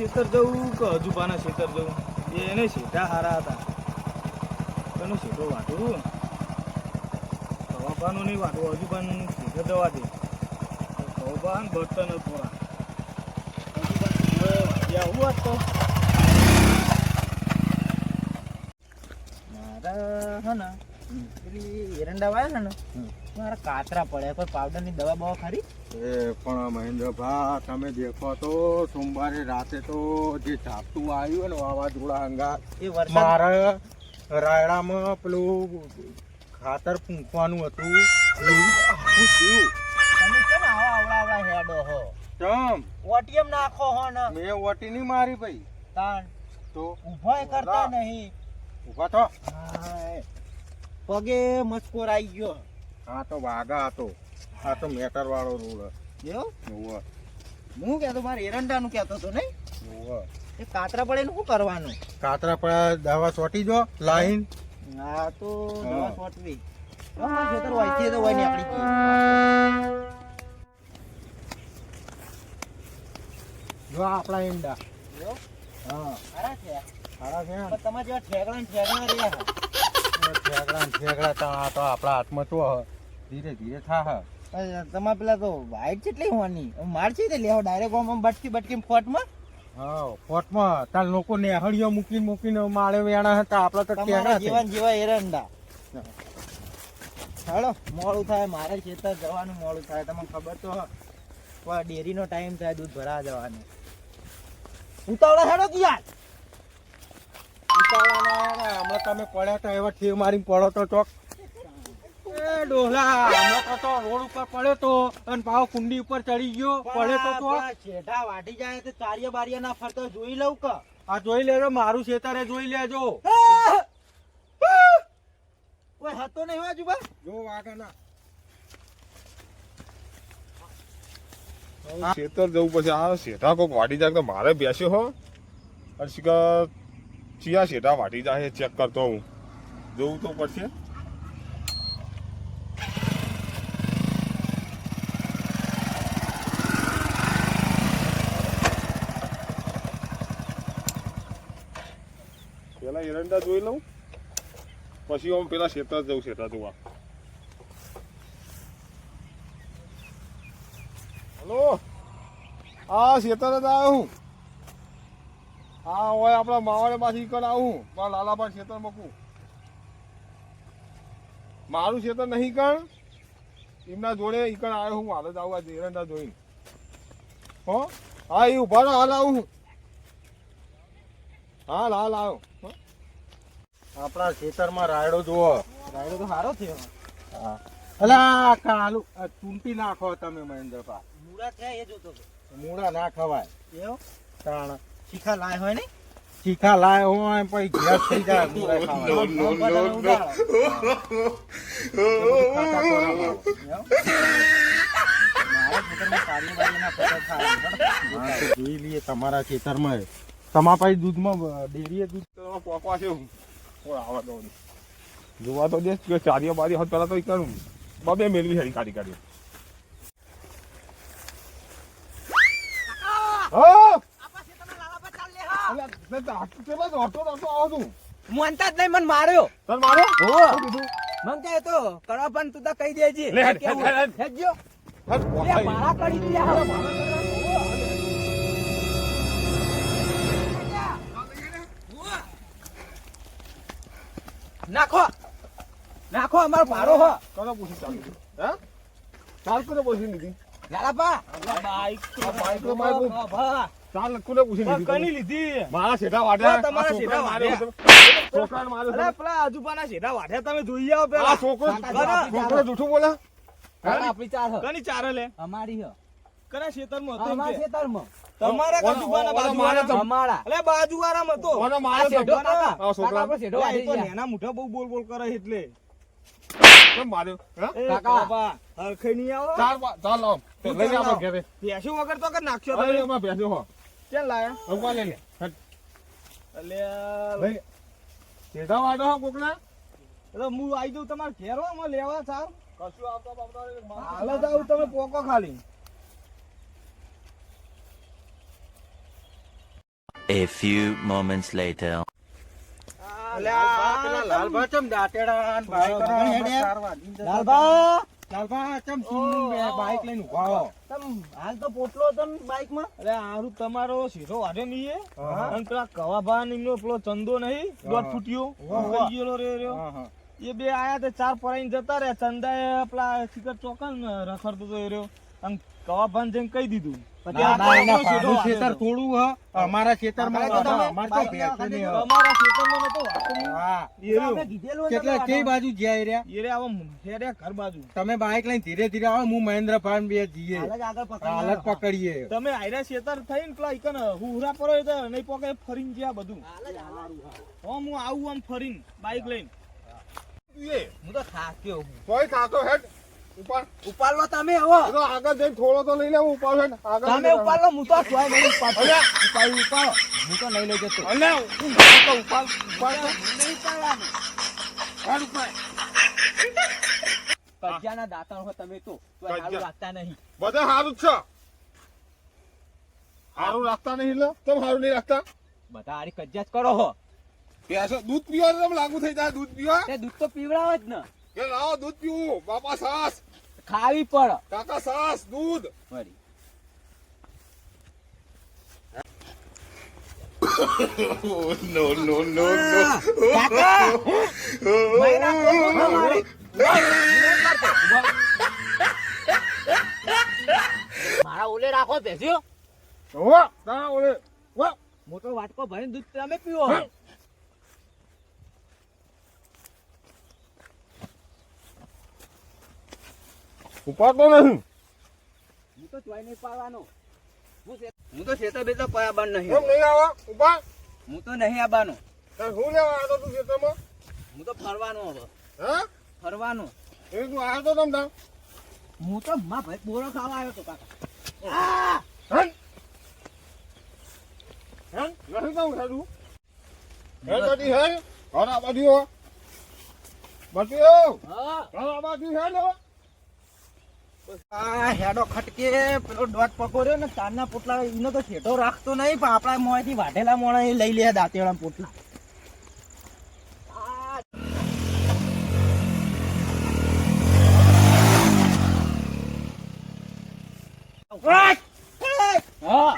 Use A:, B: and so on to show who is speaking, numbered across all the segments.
A: ખેતર જવું કે હજુબાના ખેતર જવું? એને સીધા હારા હતા. એનું સીધો વાટું કવાપાનું નહીં વાટું હજુબાનું સીધો દવા દે. કવાપાન બર્તન નથી હજુબાન આવું તો.
B: હે ને? પેલી એરંડા છે ને મારા કાતરા પડ્યા. કોઈ પાવડરની દવા બવા ખરી?
C: એ પણ મહેન્દ્રભા તમે દેખો તો સોમવારે રાતે તો જે ઝાપટું આવ્યું ને વાવાઝોડા અંગા
B: એ
C: મારે રાયડામાં પેલું ખાતર પૂંખવાનું હતું. શું
B: તમે કેમ આવા આવડા આવડા હેડો હો.
C: ચમ.
B: ઓટીએમ નાખો હો ને.
C: મેં વટી નહીં મારી ભાઈ.
B: તાણ.
C: તો
B: ઊભોય કરતા નહીં.
C: ઊભા તો
B: હાય. પગે મસ્કોર આવી ગયો.
C: હા તો વાઘા હતો. આ તો મેટર વાળો રોડ હોવ.
B: હું કહેતો મારે એરંડા નું કહેતો હતો નહીં.
C: હોવ.
B: એ કાતરા પડે ને શું કરવાનું?
C: કાતરા પડે દવા ચોટી જો લાઈન
B: હા તો દવા છોટવી તો હોય ખેતર તો હોય ને આપણી
C: જો આપણા ઈંડા હા.
B: સારા થયા
C: સારા છે ને?
B: જેવા ઠેકડા ઠેકડા રહ્યા.
C: ઠેકડા ઠેકડા તો તો આપણા હાથમાં તો ધીરે ધીરે થા
B: તમારે પેલા તો વાઈટ કેટલી હોવાની. માર છે લેવો ડાયરેક્ટ આમ આમ બટકી બટકી ફોટમાં
C: હા ફોટમાં તાર લોકો નેહળીઓ મૂકીને મૂકીને માળે વેણા હતા. આપડે તો
B: તમારા જીવન જેવા એરંડા હાલો મોડું થાય. મારે ખેતર જવાનું મોડું થાય. તમને ખબર તો ડેરીનો ટાઈમ થાય દૂધ ભરા જવાનું. ઉતાવળા હેડો કે યાર.
C: હમણાં તમે પડ્યા તો એવા ઠેર મારીને પડો તો ચોક. એ ડોહલા હમણાં તો તો રોડ ઉપર પડ્યો તો અને પાવ કુંડી ઉપર ચડી ગયો. પડે તો તો.
B: વાટી જાય તો ચારિયા બારિયા ના ફરતો જોઈ લઉં કે?
C: આ જોઈ લેજો મારું ખેતરે જોઈ લેજો.
B: ઓય હતો નહીં વાજુ જુબા
C: જો વાગના
D: ખેતર જવું પછી આ શેઠા કોક વાટી જાય તો મારે બેસ્યો હો. અને શીખા ચિયા શેઠા વાટી જાય ચેક કરતો હું. જોવું તો પડશે. પેલા એરંડા જોઈ લઉં. પછી હું પેલા શેતર જઉં શેઠા જોવા. હલો? હા શેતર જ આવ્યો હું. હા હોય આપણા માવાડે પાછી ઈકડ આવું. મારા લાલાભાઈ ખેતર મૂકું. મારું ખેતર નહીં કણ એમના જોડે ઈકડ આવ્યો હું હાલ જ આવું આજે એરંડા જોઈને. હો? હા એ ઊભા રહો હાલ આવું હા. હાલ હાલ આવ્યો
C: આપણા ખેતરમાં રાયડો જુઓ.
B: રાયડો તો સારો થયો.
C: હા. અલા કાલુ આ ચૂંટી નાખો તમે મહેન્દ્રપા.
B: મૂળા થયા એ જોતો
C: મૂળા ના ખવાય.
B: એવું?
C: તાણ.
B: શીખા લાય હોય ને?
C: ચીખા લાય હોય પછી ગેસ થઈ જાય તો જોઈ લઈએ તમારા ખેતરમાં. તમારા પાસે દૂધમાં ડેરીએ દૂધ
D: તો પોકવા છે આવા દઉં જોવા તો દે ચારીઓ બારી હોત પેલા તો એ કરું. બબે મેળવી હરી કાઢી કાઢી. હા અલ્યા, તે તો આટલું કેમ જ ઓટો ઓટો આવો તું
B: માનતા જ નહીં મને માર્યો.
D: તને મારો
B: હો. મન કે તો કરવા પણ તું તો કહી દેજે.
D: લે,
B: લે, મારા કરી દે હવે. નાખો. નાખો અમારો ભારો હો.
D: કનો પૂછી ચાલી હે? ચાલ કોને પૂછી લીધી.
B: લાલાપા
D: આ બાઈક મારું
B: ભા.
D: ચાલ કોને પૂછી લીધી
A: કની લીધી?
D: મારા શેઠા વાઢ્યા.
A: તમારા શેઠા
D: માર્યો છે. માર્યો
A: અરે પેલા આજુબાના શેઠા વાઠ્યા તમે જોઈ આવો પેલા.
D: છોકરો છોકરો જૂઠું બોલે?
B: આપણી ચાર
A: કની ચારે લે?
B: અમારી હો.
A: કના ખેતરમાં હતો
B: અમારા ખેતરમાં.
A: તમારા બાજુવાળા? અલે
B: શેઠો?
D: છોકરા
B: શેઠો
A: તો નેના મુઠા બહુ બોલ બોલ કરે એટલે.
D: કેમ માર્યો?
B: કાકા.
A: બાપા, હરખઈ નહીં આવો.
D: ચાલ ચાલ લઈ આપણે ઘરે.
A: ભેંસું વગર તો કે
D: નાખ્યો
A: તમે?
D: એમાં બેસ્યો હો.
A: ક્યાં લાયા
D: ઊભા લઈ લે. હટ.
A: અલ્યા,
D: લઈ. શેઠા કોકના?
A: એટલે હું આવી જાઉં તમારે ઘેર અમે લેવા સાર
D: કશું આવતા બાવતા
A: હાલ જ આવું તમે પોકો ખાલી
E: A few moments later.
C: Lalbha ચમ દાંતેડા ને લાલભા ચમ બે બાઈક લઈને ઊભા હો.
B: તમ હાલ તો પોટલો હતો ને
A: અરે હારું તમારો સીધો વાઢે નહીં
C: હા.
A: અને પેલા કવાભા એમનો પેલો ચંદો નહીં દોઢ. ફૂટ્યો ગયેલો રે રહ્યો. એ બે આયા તે ચાર પરાઈને જતા રહ્યા એ પેલા શિખર ચોકન રખડતો તો એ રહ્યો અને કવાભાને જઈને કહી દીધું
C: ખેતર થોડું હ. અમારા ખેતરમાં.
B: તમે
C: કેટલા કઈ બાજુ રહ્યા?
A: ઘર બાજુ.
C: બાઈક લઈને ધીરે ધીરે આવો હું મહેન્દ્ર ફાન બે જઈએ.
B: પકડી
C: હાલત પકડીએ.
A: તમે આયરા ખેતર થઈને પેલા ઈકન હુહરા પર નહીં પોકે ફરીને ગયા બધું. હો હું આવું આમ ફરીને બાઈક લઈને.
B: હું તો થાક્યો હું.
D: તોય થાતો હેડ. ઉપાડ.
B: ઉપાડ તમે હવે.
D: તો આગળ જઈને થોડો તો લઈ લે હું ઉપાડ હેડ. આગળ
B: તમે ઉપાડ લો હું તો જોઈ નહીં ઉપાડતો. ઉપાડ. ઉપાડો હું તો નહીં લઈ જતો.
D: અલ્યા, હું તો ઉપાડ ઉપાડ.
B: નહીં ઉપાડવાનું.
D: હેડ ઉપાડ.
B: કજિયાના દાંતણ હો તમે તો તો હારું રાખતા નહીં.
D: બધા સારું જ છે. સારું રાખતા નહીં તમે સારું નહીં રાખતા?
B: બધા હારી કજિયા જ કરો હો.
D: પ્યાસો દૂધ પીવા લાગુ થઈ જાય દૂધ પીવા.
B: દૂધ તો પીવડાવે જ ને.
D: કે લાવો દૂધ પીવું. બાપા સાસ.
B: ખાવી પડે
D: કાકા સાસ દૂધ.
B: વળી.
D: નો નો નો
B: કાકા! કોણ કોણ મારે? ઓલે રાખો ભેસ્યો.
D: વાહ તા ઓલે વાહ
B: મોટો વાટકો ભરીને દૂધ તમે પીવો.
D: ઉપાડતો નહીં
B: હું તો ચોય નહીં પાવાનો હું તો શેતર બેતર પયા બાન નહીં.
D: કેમ નહીં આવા? ઉપાડ
B: હું તો નહીં આવવાનો
D: તાર હું લેવા આવ્યો તું ખેતરમાં
B: હું તો ફરવાનો હવે.
D: હા?
B: ફરવાનો.
D: એ તું આવ્યો તો તમ તાર
B: હું તો મા ભાઈ બોરો ખાવા આવ્યો તો કાકા.
D: હેન. હેન હે કહું હેડું. હે બધી હે? ઘર આ બાજુ બધી હો. ઘર આ બાજુ હે હો
B: આ હેડો ખટકે પેલો દોટ પકોડ્યો ને ચારના પોટલા એનો તો રાખતો નહીં પણ આપણા મોંથી વાઢેલા મોણા એ લઈ લે દાંતેડા પોટલા. હા.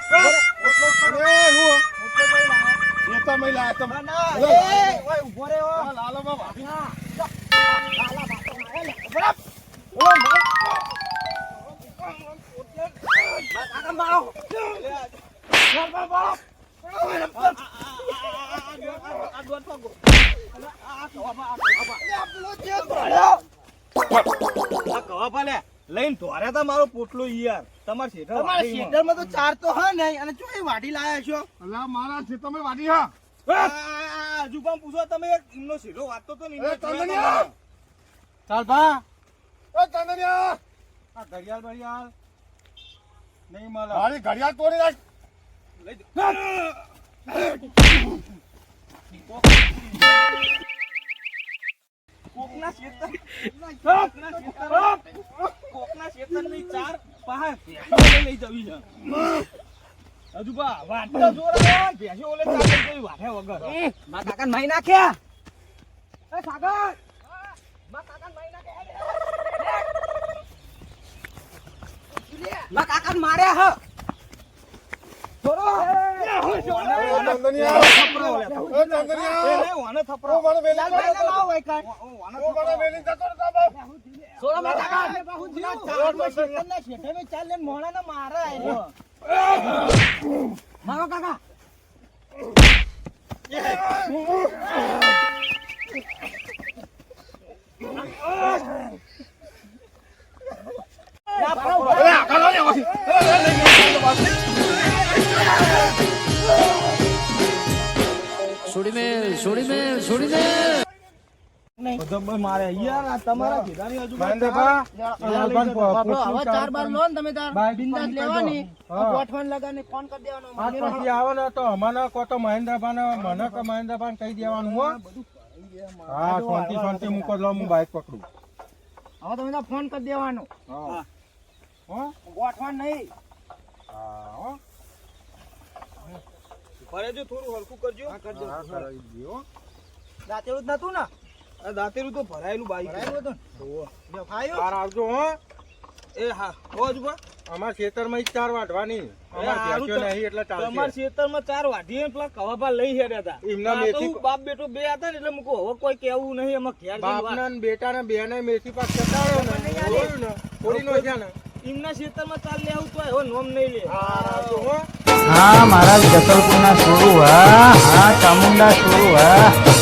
B: ઊભો
D: રહ્યો. લાલામાં
A: લઈને મારો પોટલો યાર. તમાર શેઠર
B: તમારા
A: વાઢીમાં.
B: શેઢરમાં તો ચાર તો હે નહીં. અને જો એ વાઢી લાયા છો?
D: અલા મારા ખેતરમાં વાડી હા.
A: હજુ પણ પૂછો તમે એક ઇમનો શેઠો વાંચતો તો નહીં
D: ચંદનિયા!
C: ચાલ ભા.
D: એ ચાંદનિયા!
C: આ ઘડિયાળ બડિયાળ નહીં માલા
D: મારી ઘડિયાળ તોડી રાખ
A: લઈ. કોકના શેતર કોકના શેતર કોકના શેતનની ચાર ભેંસો લઈ જવી છે. હજુ બા વાટતો જોર ભેંસો ઓલે ચાલે લઈ વાઠે વગર.
B: મારા કાકા માઈ નાખ્યા એ સાગર! મારા કાકા માઈ નાખ્યા મારા કાકા માર્યા હ.
A: થપરો તો.
D: વેલી જતો
B: ભાઈ કાંઈ.
D: વેલી
B: મારા કાકા છોડી ચારમાં છોડી. ચાલ લઈને મોણાને મારે
A: યાર તમારા કીધાની
B: હવે ચાર બાર લો ને તમે તાર બિંદાસ લેવાની. ગોઠવણ ફોન કરી દેવાનો.
C: પછી આવે ને તો અમને કહો તો મહેન્દ્રભાઈ મને કે મહેન્દ્રભાઈ કહી દેવાનું હો. હા શાંતિ શાંતિ મૂકો લો હું બાઈક પકડું.
B: હવે તમે ફોન કરી દેવાનો.
C: હા.
B: નહીં.
C: હા હો.
A: ભરેજો થોડું હલકું કરજો.
B: જ નતું ને?
A: આ દાંતેલું તો ભરાયેલું બાઈક
B: ભરાયેલું હતું. ને?
C: બહાર આવજો હો.
A: એ હા. હોજ અજુબા
C: અમાર ખેતરમાં ચાર વાઢવાની. અમાર નહીં એટલે
A: તમારા
C: ચાલશે
A: ખેતરમાં ચાર વાઢી પેલા કવાભા લઈ હેડ્યા હતા.
C: એમના મેથી-
A: બાપ બેટો બે હતા ને એટલે મૂકો હવે કોઈ કેવું નહીં અમે ઘેર જઈને વાત.
C: બાપના ને બે બેને મેથી પાક ચટાડ્યો ને. ને. થોડી નો છે ને
A: એમના ખેતરમાં ચાલ લેવું તો હવે નોમ નહીં લે.
C: હો
B: હા. મારા જતલપુરના સોરું હા. હા ચામુંડા સોરું હા.